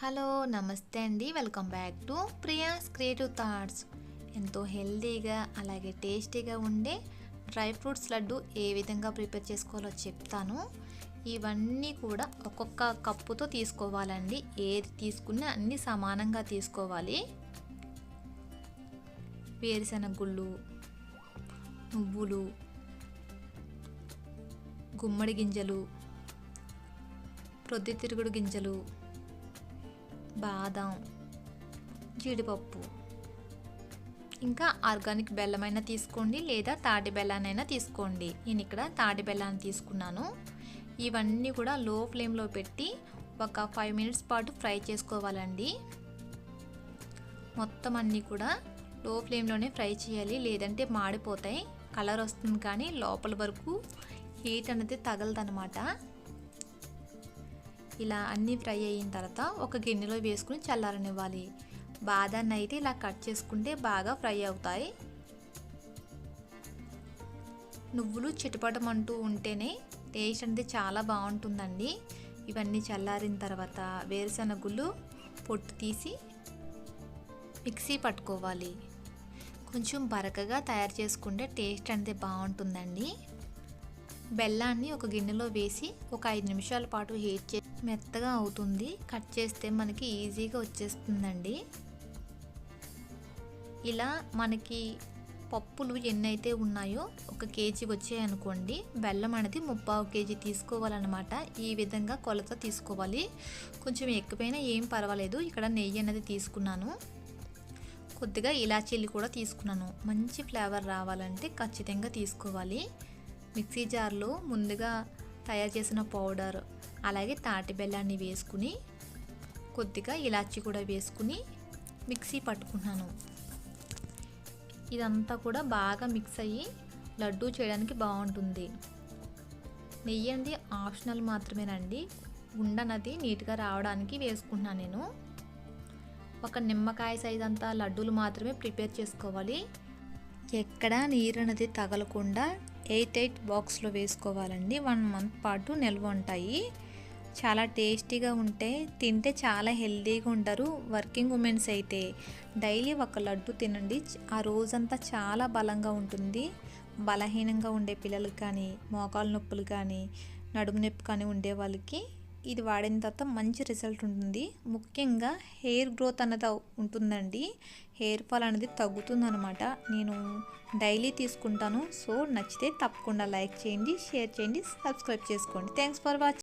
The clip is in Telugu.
హలో నమస్తే అండి. Welcome back to Priya's creative thoughts. ఎంతో హెల్తీగా అలాగే టేస్టీగా ఉండే డ్రై ఫ్రూట్స్ లడ్డు ఏ విధంగా ప్రిపేర్ చేసుకోవాలో చెప్తాను. ఇవన్నీ కూడా ఒక్కొక్క కప్పుతో తీసుకోవాలండి. ఏది తీసుకున్నా అన్నీ సమానంగా తీసుకోవాలి. వేరుశెనగ గుళ్ళు నువ్వులు గుమ్మడి గింజలు ప్రొద్దుతిరుగుడు గింజలు బాదం జీడిపప్పు. ఇంకా ఆర్గానిక్ బెల్లమైనా తీసుకోండి లేదా తాటి బెల్లానైనా తీసుకోండి. నేను ఇక్కడ తాటి బెల్లాన్ని తీసుకున్నాను. ఇవన్నీ కూడా లో ఫ్లేమ్లో పెట్టి ఒక ఫైవ్ మినిట్స్ పాటు ఫ్రై చేసుకోవాలండి. మొత్తం అన్నీ కూడా లో ఫ్లేమ్లోనే ఫ్రై చేయాలి. లేదంటే మాడిపోతాయి. కలర్ వస్తుంది కానీ లోపల వరకు హీట్ అనేది తగలదనమాట. ఇలా అన్నీ ఫ్రై అయిన తర్వాత ఒక గిన్నెలో వేసుకుని చల్లారనివ్వాలి. బాదాన్ని అయితే ఇలా కట్ చేసుకుంటే బాగా ఫ్రై అవుతాయి. నువ్వులు చిటపటమంటూ ఉంటేనే టేస్ట్ అనేది చాలా బాగుంటుందండి. ఇవన్నీ చల్లారిన తర్వాత వేరుశనగులు పొట్టు తీసి మిక్సీ పట్టుకోవాలి. కొంచెం బరకగా తయారు చేసుకుంటే టేస్ట్ అనేది బాగుంటుందండి. బెల్లాన్ని ఒక గిన్నెలో వేసి ఒక ఐదు నిమిషాల పాటు హీట్ చే మెత్తగా అవుతుంది. కట్ చేస్తే మనకి ఈజీగా వచ్చేస్తుందండి. ఇలా మనకి పప్పులు ఎన్నైతే ఉన్నాయో ఒక కేజీ వచ్చాయనుకోండి. బెల్లం అనేది ముప్పావు కేజీ తీసుకోవాలన్నమాట. ఈ విధంగా కొలత తీసుకోవాలి. కొంచెం ఎక్కువైనా ఏం పర్వాలేదు. ఇక్కడ నెయ్యి అనేది తీసుకున్నాను. కొద్దిగా ఇలాచీలు కూడా తీసుకున్నాను. మంచి ఫ్లేవర్ రావాలంటే ఖచ్చితంగా తీసుకోవాలి. మిక్సీ జార్లో ముందుగా తయారు చేసిన పౌడర్ అలాగే తాటి బెల్లాన్ని వేసుకుని కొద్దిగా ఇలాచి కూడా వేసుకుని మిక్సీ పట్టుకున్నాను. ఇదంతా కూడా బాగా మిక్స్ అయ్యి లడ్డూ చేయడానికి బాగుంటుంది. నెయ్యి అనేది ఆప్షనల్ మాత్రమేనండి. ఉండనది నీట్గా రావడానికి వేసుకుంటున్నాను నేను. ఒక నిమ్మకాయ సైజ్ అంతా లడ్డూలు మాత్రమే ప్రిపేర్ చేసుకోవాలి. ఎక్కడ నీరు అనేది తగలకుండా ఎయిట్ ఎయిట్ బాక్స్లో వేసుకోవాలండి. వన్ మంత్ పాటు నిల్వ ఉంటాయి చాలా టేస్టీగా ఉంటే తింటే చాలా హెల్తీగా ఉంటారు వర్కింగ్ ఉమెన్స్ అయితే డైలీ ఒక లడ్డు తినండి. ఆ రోజంతా చాలా బలంగా ఉంటుంది. బలహీనంగా ఉండే పిల్లలకు కానీ మోకాలు నొప్పులు కానీ నడుము నొప్పి కానీ ఉండే వాళ్ళకి ఇది వాడిన తర్వాత మంచి రిజల్ట్ ఉంటుంది. ముఖ్యంగా హెయిర్ గ్రోత్ అన్నది ఉంటుందండి. హెయిర్ ఫాల్ అనేది తగ్గుతుందనమాట నేను డైలీ తీసుకుంటాను. సో నచ్చితే తప్పకుండా లైక్ చేయండి షేర్ చేయండి సబ్స్క్రైబ్ చేసుకోండి. Thanks for watching